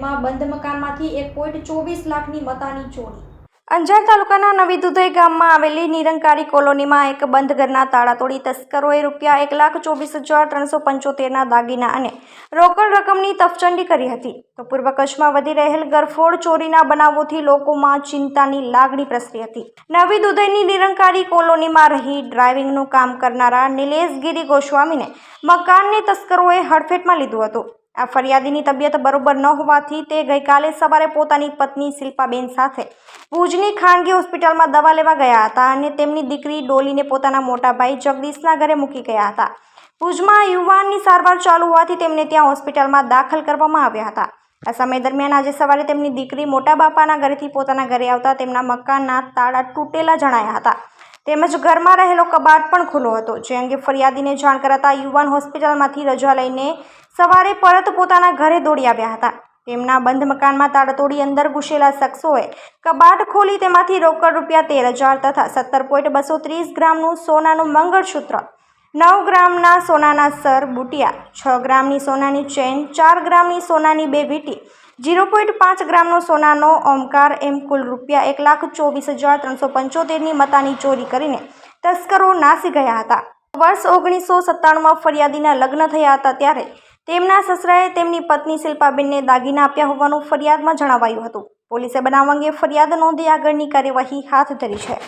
બંધ મકાનમાંથી એક પોઈન્ટ ચોવીસ લાખની મતાની ચોરી. અંજાર તાલુકાના નવી દુધઈ ગામમાં આવેલી નિરંકારી કોલોનીમાં એક બંધ ઘરના તાળા તોડી તસ્કરોએ રૂપિયા એક લાખ ચોવીસ હજાર ત્રણસો પંચોતેરના દાગીના અને રોકડ રકમની તફચંડી કરી હતી. તો પૂર્વ કચ્છમાં વધી રહેલ ગરફોડ ચોરીના બનાવોથી લોકોમાં ચિંતાની લાગણી પ્રસરી હતી. નવી દુધઈની નિરંકારી કોલોનીમાં રહી ડ્રાઇવિંગનું કામ કરનારા નિલેશગીરી ગોસ્વામીને મકાનને તસ્કરોએ હડફેટમાં લીધું હતું. આ ફરિયાદીની તબિયત બરોબર ન હોવાથી તે ગઈકાલે સવારે પોતાની પત્ની શિલ્પાબેન સાથે ભુજની ખાનગી હોસ્પિટલમાં દવા લેવા ગયા હતા અને તેમની દીકરી ડોલીને પોતાના મોટા ભાઈ જગદીશના ઘરે મૂકી ગયા હતા. ભુજમાં યુવાનની સારવાર ચાલુ હોવાથી તેમને ત્યાં હોસ્પિટલમાં દાખલ કરવામાં આવ્યા હતા. આ સમય દરમિયાન આજે સવારે તેમની દીકરી મોટા બાપાના ઘરેથી પોતાના ઘરે આવતા તેમના મકાનના તાળા તૂટેલા જણાયા હતા. તેમજ ઘરમાં રહેલો કબાટ પણ ખુલ્લો હતો. જે અંગે ફરિયાદીને જાણ કરાતા યુવાન હોસ્પિટલમાંથી રજા લઈને સવારે પરત પોતાના ઘરે દોડી આવ્યા હતા. તેમના બંધ મકાનમાં તાળાતોડી અંદર ઘૂસેલા શખ્સોએ કબાટ ખોલી તેમાંથી રોકડ રૂપિયા તેર હજાર તથા સત્તર પોઈન્ટ બસો ત્રીસ ગ્રામનું સોનાનું મંગળસૂત્ર નવ ગ્રામના સોનાના સર બુટિયા, છ ગ્રામની સોનાની ચેન, ચાર ગ્રામની સોનાની બે વીંટી જીરો પોઈન્ટ પાંચ ગ્રામનો સોનાનો ઓમકાર, એમ કુલ રૂપિયા એક લાખ ચોવીસ હજાર ત્રણસો પંચોતેરની મતાની ચોરી કરીને તસ્કરો નાસી ગયા હતા. વર્ષ ઓગણીસો સત્તાણુંમાં ફરિયાદીના લગ્ન થયા હતા ત્યારે તેમના સસરાએ તેમની પત્ની શિલ્પાબેનને દાગીના આપ્યા હોવાનું ફરિયાદમાં જણાવાયું હતું. પોલીસે બનાવ અંગે ફરિયાદ નોંધી આગળની કાર્યવાહી હાથ ધરી છે.